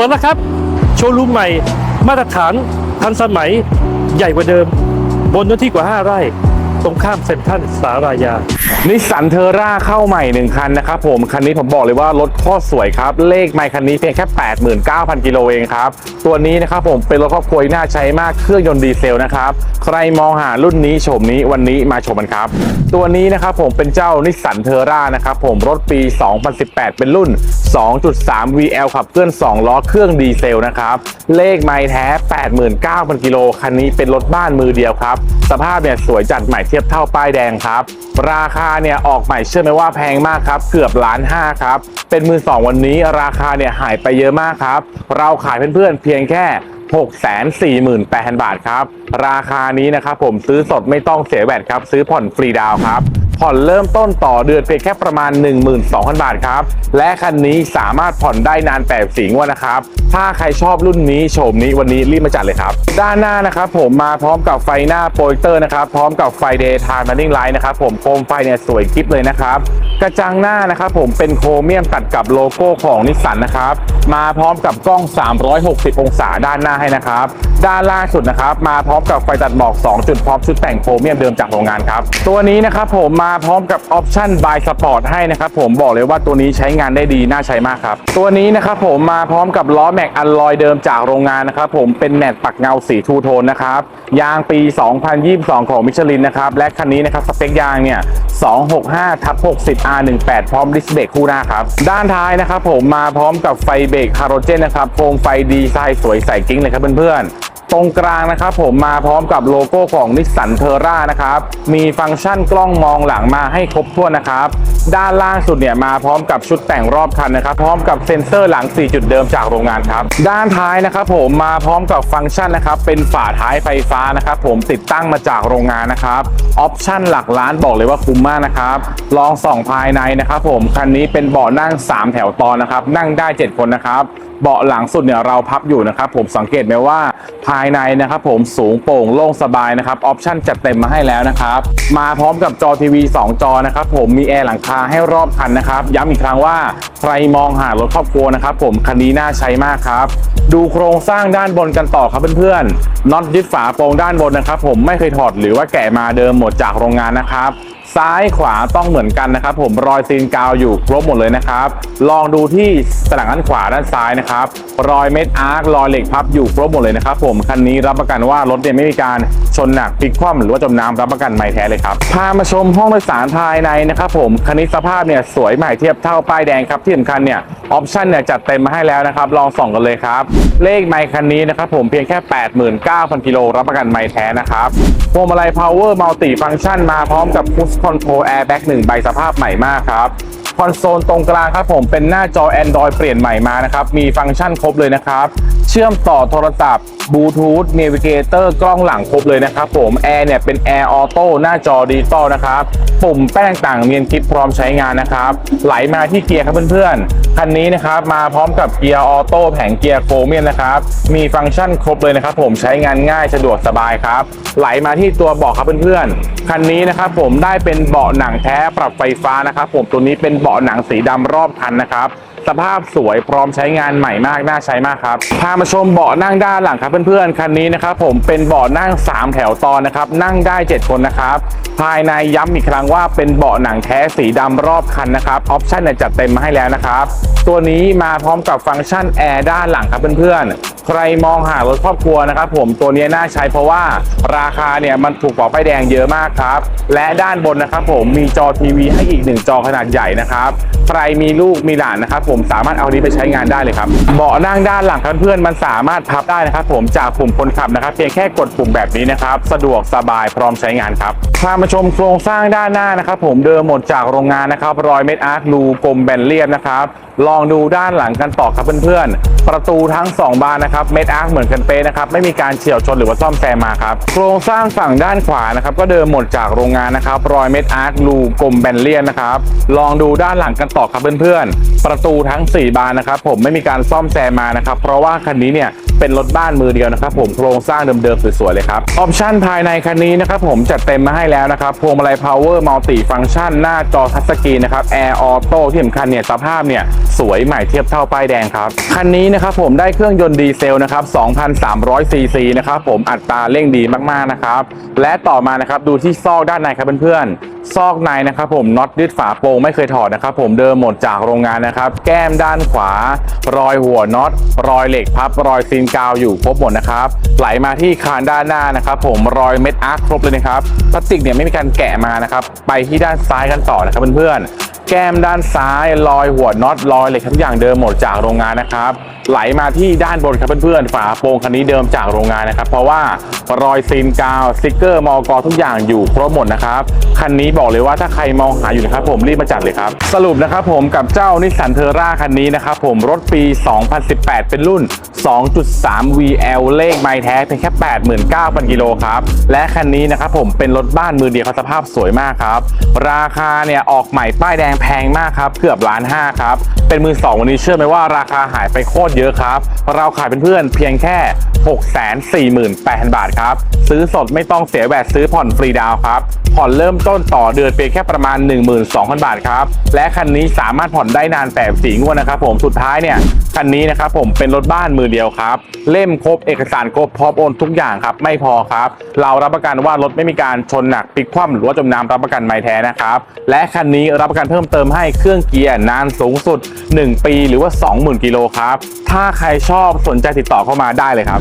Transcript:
ปิดแล้วครับ โชว์รูมใหม่ มาตรฐานทันสมัยใหญ่กว่าเดิม บนเนื้อที่กว่า 5 ไร่ ตรงข้ามเซ็นทรัลสารายา นิสสันเทอร่าเข้าใหม่หนึ่งคันนะครับผม คันนี้ผมบอกเลยว่ารถโคตรสวยครับ เลขไมค์คันนี้เพียงแค่ 89,000 กิโลเองครับ ตัวนี้นะครับผมเป็นรถครอบครัวน่าใช้มากเครื่องยนต์ดีเซลนะครับ ใครมองหารุ่นนี้โฉมนี้วันนี้มาชมกันครับ ตัวนี้นะครับผมเป็นเจ้านิสสันเทอร่านะครับผมรถปี 2018 เป็นรุ่น 2.3 VL ขับเคลื่อน 2 ล้อเครื่องดีเซลนะครับเลขไมล์แท้ 89,000 กิโลคันนี้เป็นรถบ้านมือเดียวครับสภาพเนี่ยสวยจัดใหม่เทียบเท่าป้ายแดงครับ ราคาเนี่ยออกใหม่เชื่อไหมว่าแพงมากครับเกือบล้านห้าครับเป็นมือสองวันนี้ราคาเนี่ยหายไปเยอะมากครับเราขายเพื่อนๆเพียงแค่648,000 บาทครับ ราคานี้นะครับผมซื้อสดไม่ต้องเสียแวดครับ ซื้อผ่อนฟรีดาวครับ ผ่อนเริ่มต้นต่อเดือนเพียงแค่ประมาณ 12,000 บาทครับ และคันนี้สามารถผ่อนได้นานแปดสีงวดนะครับ ถ้าใครชอบรุ่นนี้โฉมนี้วันนี้รีบมาจัดเลยครับ ด้านหน้านะครับผมมาพร้อมกับไฟหน้าโปรเจคเตอร์นะครับ พร้อมกับไฟเดย์ทม์ running light นะครับผมโคมไฟเนี่ยสวยกิ๊บเลยนะครับ กระจังหน้านะครับผมเป็นโครเมียมตัดกับโลโก้ของนิสสันนะครับ มาพร้อมกับกล้อง 360 องศาด้านหน้าให้นะครับ ด้านล่างสุดนะครับ มาพร้อมกับไฟตัดหมอก 2 จุดพร้อมชุดแต่งโครเมียมเดิมจากโรงงานครับ ตัวนี้นะครับผมมาาพร้อมกับออปชั่นบายสปอร์ตให้นะครับผมบอกเลยว่าตัวนี้ใช้งานได้ดีน่าใช้มากครับ ตัวนี้นะครับผมมาพร้อมกับล้อแม็กอัลลอยเดิมจากโรงงานนะครับผมเป็นแมตต์ปักเงาสีทูโทนนะครับยางปี 2022 ของมิชลินนะครับและคันนี้นะครับสเปคยางเนี่ย265ทับ60 R18 พร้อมดิสเบรกคู่หน้าครับด้านท้ายนะครับผมมาพร้อมกับไฟเบรกฮาโลเจนนะครับโคมไฟดีไซน์สวยใสกิ้งเลยครับเพื่อนๆ ตรงกลางนะครับผมมาพร้อมกับโลโก้ของนิสสันเทอร่านะครับมีฟังก์ชันกล้องมองหลังมาให้ครบถ้วนนะครับ ด้านล่างสุดเนี่ยมาพร้อมกับชุดแต่งรอบคันนะครับ พร้อมกับเซ็นเซอร์หลัง 4 จุดเดิมจากโรงงานครับ ด้านท้ายนะครับผมมาพร้อมกับฟังก์ชันนะครับ เป็นฝาท้ายไฟฟ้านะครับ ผมติดตั้งมาจากโรงงานนะครับออปชั่นหลักล้านบอกเลยว่าคุ้มมากนะครับ ลองส่องภายในนะครับผมคันนี้เป็นเบาะนั่ง 3 แถวตอนนะครับ นั่งได้ 7 คนนะครับ เบาะหลังสุดเนี่ยเราพับอยู่นะครับ ผมสังเกตไหมว่าภายายในนะครับผมสูงโปร่งโล่งสบายนะครับออปชั่นจัดเต็มมาให้แล้วนะครับมาพร้อมกับจอทีวี 2 จอนะครับผมมีแอร์หลังคาให้รอบคันนะครับย้ำอีกครั้งว่าใครมองหารถครอบครัวนะครับผมคันนี้น่าใช้มากครับดูโครงสร้างด้านบนกันต่อครับเพื่อนๆน็อตยึดฝาโปรงด้านบนนะครับผมไม่เคยถอดหรือว่าแกะมาเดิมหมดจากโรงงานนะครับ ซ้ายขวาต้องเหมือนกันนะครับ ผมรอยซีนกาวอยู่ครบหมดเลยนะครับ ลองดูที่สลังด้านขวาด้านซ้ายนะครับ รอยเม็ดอาร์ครอยเหล็กพับอยู่ครบหมดเลยนะครับ ผมคันนี้รับประกันว่ารถเนี่ยไม่มีการชนหนักพลิกคว่ำหรือว่าจมน้ำรับประกันไม่แท้เลยครับพามาชมห้องโดยสารภายในนะครับ ผมคันนี้สภาพเนี่ยสวยใหม่เทียบเท่าป้ายแดงครับที่สำคัญเนี่ย ออปชั่นเนี่ยจัดเต็มมาให้แล้วนะครับ ลองส่องกันเลยครับ เลขไมค์คันนี้นะครับผมเพียงแค่ 89,000กิโลรับประกันไม่แท้นะครับพวงมาลัย power multi function มาพร้อมกับ push control airbag 1ใบสภาพใหม่มากครับ คอนโซลตรงกลางครับผมเป็นหน้าจอ Android เปลี่ยนใหม่มานะครับ มีฟังก์ชันครบเลยนะครับ เชื่อมต่อโทรศัพท์บลูทูธเนวิเกเตอร์กล้องหลังครบเลยนะครับผมแอร์เนี่ยเป็นแอร์ออโต้หน้าจอดิจิตอลนะครับปุ่มแป้งต่างเมียนคลิปพร้อมใช้งานนะครับ ไหลมาที่เกียร์ครับเพื่อนๆ คันนี้นะครับมาพร้อมกับเกียร์ออโต้แผงเกียร์โครเมียมนะครับ มีฟังก์ชันครบเลยนะครับ ผมใช้งานง่ายสะดวกสบายครับ ไหลมาที่ตัวเบาะครับเพื่อนๆ คันนี้นะครับผมได้เป็นเบาะหนังแท้ปรับไฟฟ้านะครับผมตัวนี้เป็นเบาะาะหนังสีดำรอบคันนะครับ สภาพสวยพร้อมใช้งานใหม่มากน่าใช้มากครับพามาชมเบาะนั่งด้านหลังครับเพื่อนๆคันนี้นะครับผมเป็นเบาะนั่ง 3 แถวตอนนะครับนั่งได้ 7 คนนะครับภายในย้ำอีกครั้งว่าเป็นเบาะหนังแท้สีดำรอบคันนะครับออปชั่นจัดเต็มมาให้แล้วนะครับตัวนี้มาพร้อมกับฟังก์ชันแอร์ด้านหลังครับเพื่อนๆ ใครมองหารถครอบครัวนะครับผมตัวนี้น่าใช้เพราะว่าราคาเนี่ยมันถูกกว่าป้ายแดงเยอะมากครับ และด้านบนนะครับผมมีจอทีวีให้อีกหนึ่งจอขนาดใหญ่นะครับใครมีลูกมีหลานนะครับผมสามารถเอานี้ไปใช้งานได้เลยครับเบาะนั่งด้านหลังเพื่อนๆมันสามารถพับได้นะครับผมจากปุ่มคนขับนะครับ เพียงแค่กดปุ่มแบบนี้นะครับ สะดวกสบายพร้อมใช้งานครับพามาชมโครงสร้างด้านหน้านะครับ ผมเดิมหมดจากโรงงานนะครับรอยเม็ดอาร์ครูกลมแบนเรียบนะครับลองดูด้านหลังกันต่อครับเพื่อนๆประตูทั้ง 2 บานนะครับเม็ดอาร์คเหมือนกันเป๊ะนะครับไม่มีการเฉียวชนหรือว่าซ่อมแซมมาครับโครงสร้างฝั่งด้านขวานะครับก็เดิมหมดจากโรงงานนะครับรอยเม็ดอาร์ครูกลมแบนเลียนนะครับลองดูด้านหลังกันต่อครับเพื่อนๆประตูทั้ง 4 บานนะครับผมไม่มีการซ่อมแซมมานะครับเพราะว่าคันนี้เนี่ย เป็นรถบ้านมือเดียวนะครับผมโครงสร้างเดิมๆสวยๆเลยครับออปชั่นภายในคันนี้นะครับผมจัดเต็มมาให้แล้วนะครับพวงมาลัย power multi function หน้าจอทัชสกรีนนะครับ air auto ที่สำคัญเนี่ยสภาพเนี่ยสวยใหม่เทียบเท่าป้ายแดงครับคันนี้นะครับผมได้เครื่องยนต์ดีเซลนะครับ2,300ซีซีนะครับผมอัตราเร่งดีมากๆนะครับและต่อมานะครับดูที่ซอกด้านในครับเพื่อนๆ ซอกในนะครับผมน็อตยึดฝาโปร่งไม่เคยถอดนะครับผมเดิมหมดจากโรงงานนะครับ แก้มด้านขวา รอยหัวน็อต รอยเหล็กพับ รอยซีนกาวอยู่ครบหมดนะครับ ไหลมาที่คานด้านหน้านะครับผมรอยเม็ดอาร์คครบเลยนะครับพลาสติกเนี่ยไม่มีการแกะมานะครับ ไปที่ด้านซ้ายกันต่อนะครับเพื่อนๆ แก้มด้านซ้ายรอยหัวน็อตรอยเหล็กทุกอย่างเดิมหมดจากโรงงานนะครับ ไหลมาที่ด้านบนครับเพื่อนๆ ฝาโปรงคันนี้เดิมจากโรงงานนะครับ เพราะว่ารอยซีนกาวสติกเกอร์มอกทุกอย่างอยู่ครบหมดนะครับคันนี้บอกเลยว่าถ้าใครมองหาอยู่นะครับ ผมรีบมาจัดเลยครับ สรุปนะครับผมกับเจ้านิสสันเทอร่าคันนี้นะครับผมรถปี 2018 เป็นรุ่น 2.3 VL เลขไมล์แท้เพียงแค่ 89,000กิโลครับและคันนี้นะครับผมเป็นรถบ้านมือเดียวครับสภาพสวยมากครับราคาเนี่ยออกใหม่ป้ายแดงแพงมากครับเกือบล้านห้าครับเป็นมือสองวันนี้เชื่อไหมว่าราคาหายไปโคตรเยอะครับเราขายเป็นเพื่อนเพียงแค่ 648,000 บาทครับซื้อสดไม่ต้องเสียแวดซื้อผ่อนฟรีดาวครับผ่อนเริ่มต้นต่อเดือนเพียงแค่ประมาณ 12,000 บาทครับและคันนี้สามารถผ่อนได้นานแต่สีงวดนะครับผมสุดท้ายเนี่ยคันนี้นะครับผมเป็นรถบ้านมือเดียวครับ เล่มครบเอกสารครบพร้อมโอนทุกอย่างครับไม่พอครับ เรารับประกันว่ารถไม่มีการชนหนักพลิกคว่ำหรือว่าจมน้ำรับประกันไม่แท้นะครับและคันนี้รับประกันเพิ่มเติมให้เครื่องเกียร์นานสูงสุด 1 ปีหรือว่า 20,000 กิโลครับ ถ้าใครชอบสนใจติดต่อเข้ามาได้เลยครับ